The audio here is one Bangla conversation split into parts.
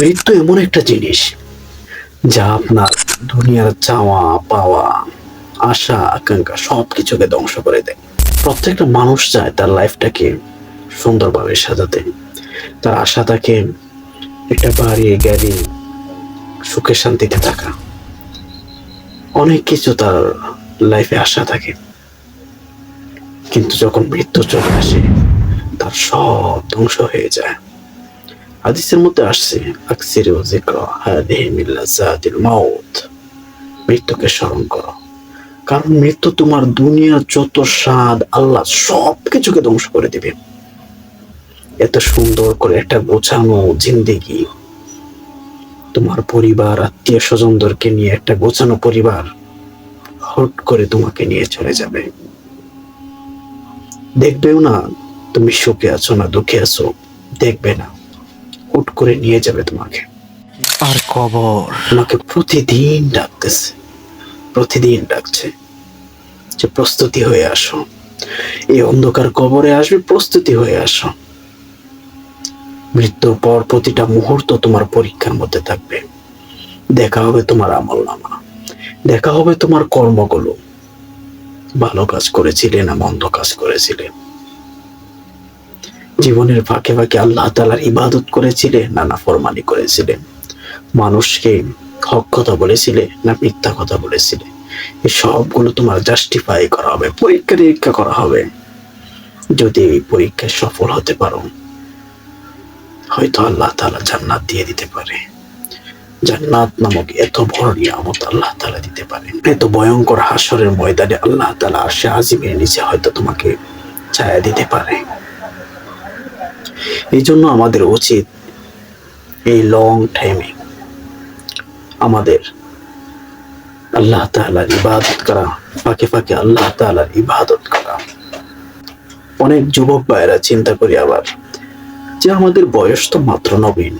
মৃত্যু এমন একটা জিনিস যা আপনার দুনিয়ার চাওয়া, পাওয়া, আশা, আকাঙ্ক্ষা সব কিছুকে ধ্বংস করে দেয়। প্রত্যেকটা মানুষ চায় তার লাইফটাকে সুন্দরভাবে সাজাতে। তার আশা থাকে একটা বাড়ি গাড়ি সুখে, শান্তিতে থাকা। অনেক কিছু তার লাইফে আশা থাকে। কিন্তু যখন মৃত্যু চলে আসে, তার সব ধ্বংস হয়ে যায়। হাদিসের মধ্যে আসছে, আকসির মাউত, মৃত্যুকে স্মরণ করো। কারণ মৃত্যু তোমার দুনিয়ার যত স্বাদ আল্লাহ সব কিছুকে ধ্বংস করে দিবে। এত সুন্দর করে একটা গোছানো জিন্দেগি তোমার পরিবার, আত্মীয় স্বজনদেরকে নিয়ে একটা গোছানো পরিবার হট করে তোমাকে নিয়ে চলে যাবে। দেখবেও না তুমি সুখে আছো না দুঃখে আছো, দেখবে না। হুট করে নিয়ে যাবে তোমাকে। আর কবর। তোমাকে প্রতিদিন ডাকতেছে প্রতিদিন ডাকছে যে প্রস্তুতি হয়ে আসো। এই অন্ধকার কবরে আসবে প্রস্তুতি হয়ে আসো। মৃত্যুর পর প্রতিটা মুহূর্ত তোমার পরীক্ষার মধ্যে থাকবে। দেখা হবে তোমার আমল নামা দেখা হবে তোমার কর্মগুলো। ভালো কাজ করেছিলে না মন্দ কাজ করেছিলে? জীবনের ফাঁকে ফাঁকে আল্লাহ তালার ইবাদত করেছিলে না না ফরমানি করেছিলে মানুষকে হক কথা বলেছিলে না মিথ্যা কথা বলেছিলে এই সবগুলো তোমার জাস্টিফাই করা হবে, পরীক্ষা নিরীক্ষা করা হবে। যদি এই পরীক্ষায় সফল হতে পারো, হয়তো আল্লাহ তালা জান্নাত দিয়ে দিতে পারে। জান্নাত নামক এত বড় নিয়ামত আল্লাহ তালা দিতে পারে। এত ভয়ঙ্কর হাসরের ময়দানে আল্লাহ তালা আসে আজিমের নিচে হয়তো তোমাকে ছায়া দিতে পারে। এই জন্য আমাদের উচিত এই লং টাইমে আমাদের আল্লাহ তাআলার ইবাদত করা ফাঁকে ফাঁকে আল্লাহ তাআলার ইবাদত করা। অনেক যুবক ভাইয়েরা চিন্তা করি আবার যে আমাদের বয়স তো মাত্র নবীন।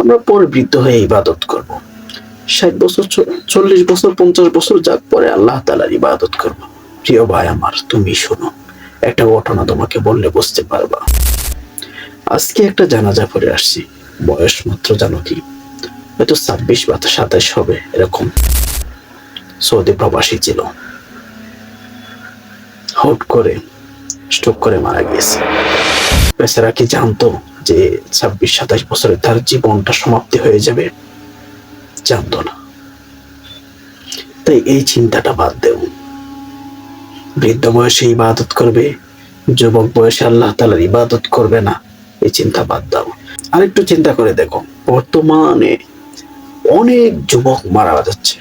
আমরা পরে বৃদ্ধ হয়ে ইবাদত করব। ষাট বছর চল্লিশ বছর, পঞ্চাশ বছর যাক পরে আল্লাহ তালার ইবাদত করব। প্রিয় ভাই আমার, তুমি শোনো, একটা ঘটনা তোমাকে বললে বুঝতে পারবা। আজকে একটা জানাজা পড়ে আসছি। বয়স মাত্র জানো কি? হয়তো ছাব্বিশ বা সাতাশ হবে এরকম। সৌদি প্রবাসী ছিল। হুট করে স্ট্রোক করে মারা গিয়েছে। বেচারা কি জানতো যে ছাব্বিশ সাতাশ বছরে তার জীবনটা সমাপ্তি হয়ে যাবে? জানতো না। তাই এই চিন্তাটা বাদ দেও। বৃদ্ধ বয়সে ইবাদত করবে, যুবক বয়সে আল্লাহ তালার ইবাদত করবে না। এই চিন্তা বাদ দাও। আরেকটু চিন্তা করে দেখো, বর্তমানে অনেক যুবক মারা যাচ্ছে,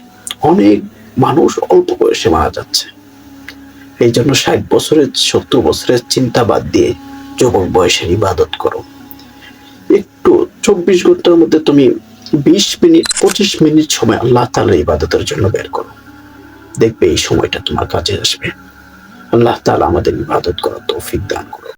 অনেক মানুষ অল্প বয়সে মারা যাচ্ছে। এই জন্য ষাট বছরের, সত্তর বছরের চিন্তা বাদ দিয়ে যুবক বয়সের ইবাদত করো। একটু চব্বিশ ঘণ্টার মধ্যে তুমি বিশ মিনিট, পঁচিশ মিনিট সময় আল্লাহ তাআলার ইবাদতের জন্য বের করো। দেখবে এই সময়টা তোমার কাজে আসবে। আল্লাহ তাআলা আমাদের ইবাদত করার তৌফিক দান করুন।